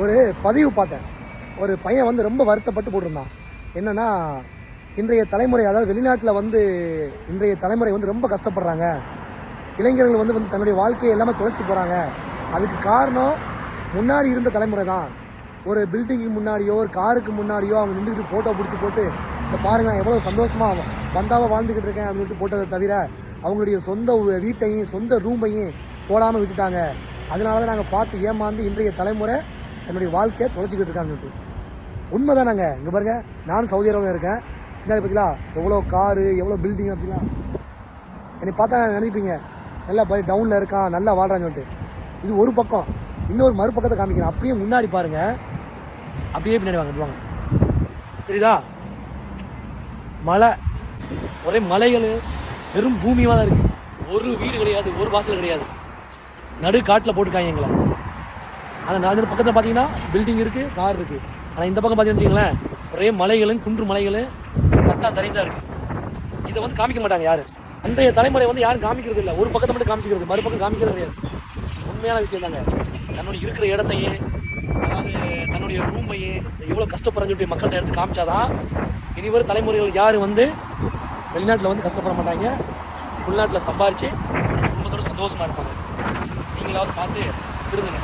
ஒரு பதிவு பார்த்தேன். ஒரு பையன் வந்து ரொம்ப வருத்தப்பட்டு போட்டிருந்தான். என்னென்னா இன்றைய தலைமுறை அதாவது வெளிநாட்டில் வந்து இன்றைய தலைமுறை வந்து ரொம்ப கஷ்டப்படுறாங்க. இளைஞர்கள் வந்து வந்து தன்னுடைய வாழ்க்கையை எல்லாமே தொலைச்சி போகிறாங்க அதுக்கு காரணம் முன்னாடி இருந்த தலைமுறை தான். ஒரு பில்டிங்க்கு முன்னாடியோ ஒரு காருக்கு முன்னாடியோ அவங்க நின்றுட்டு ஃபோட்டோ பிடிச்சி போட்டு இந்த பாருங்க நான் எவ்வளோ சந்தோஷமாக வந்தாவ வாழ்ந்துக்கிட்டு இருக்கேன் அப்படின்ட்டு போட்டதை தவிர அவங்களுடைய சொந்த வீட்டையும் சொந்த ரூமையும் போடாமல் விட்டுட்டாங்க. அதனால தான் நாங்கள் பார்த்து ஏமாந்து இன்றைய தலைமுறை தன்னுடைய வாழ்க்கையை தொலைச்சிக்கிட்டு இருக்காங்கன்ட்டு உண்மைதானாங்க. இங்கே பாருங்க நானும் சவுதி அரேபியா இருக்கேன். என்ன பார்த்தீங்களா எவ்வளோ காரு எவ்வளோ பில்டிங் பார்த்தீங்களா என்னை பார்த்தா நினைப்பீங்க? நல்லா போய் டவுனில் இருக்கான் நல்லா வாழ்கிறான்னு சொல்லிட்டு. இது ஒரு பக்கம். இன்னொரு மறுபக்கத்தை காமிக்கிறேன். அப்படியே முன்னாடி பாருங்கள் அப்படியே பின்னாடி வாங்க வாங்க. தெரியுதா? மலை. ஒரே மலைகள் வெறும் பூமியாக தான் இருக்குது ஒரு வீடு கிடையாது ஒரு வாசல் கிடையாது. நடு காட்டில் போட்டுருக்காங்க எங்களை. ஆனால் நான் பக்கத்தில் பார்த்தீங்கன்னா பில்டிங் இருக்குது கார் இருக்குது ஆனால் இந்த பக்கம் பார்த்தீங்கன்னு வச்சுங்களேன் ஒரே மலைகளும் குன்று மலைகளும் கட்டா தரைந்தா இருக்குது இதை வந்து காமிக்க மாட்டாங்க யாரும். அன்றைய தலைமுறை வந்து யாரும் காமிக்கிறது இல்லை. ஒரு பக்கத்தை மட்டும் காமிக்கிறது மறுபக்கம் காமிக்கிறது கிடையாது. உண்மையான விஷயம் தாங்க. தன்னுடைய இருக்கிற இடத்தையே அதாவது தன்னுடைய ரூமையே எவ்வளோ கஷ்டப்படுறன்னு சொல்லி மக்கள்கிட்ட எடுத்து காமிச்சாதான் இனி வரும் தலைமுறைகள் யார் வந்து வெளிநாட்டில் வந்து கஷ்டப்பட மாட்டாங்க. உள்நாட்டில் சம்பாரித்து குடும்பத்தோடு சந்தோஷமாக இருப்பாங்க. நீங்களாவது பார்த்து திருந்துங்க.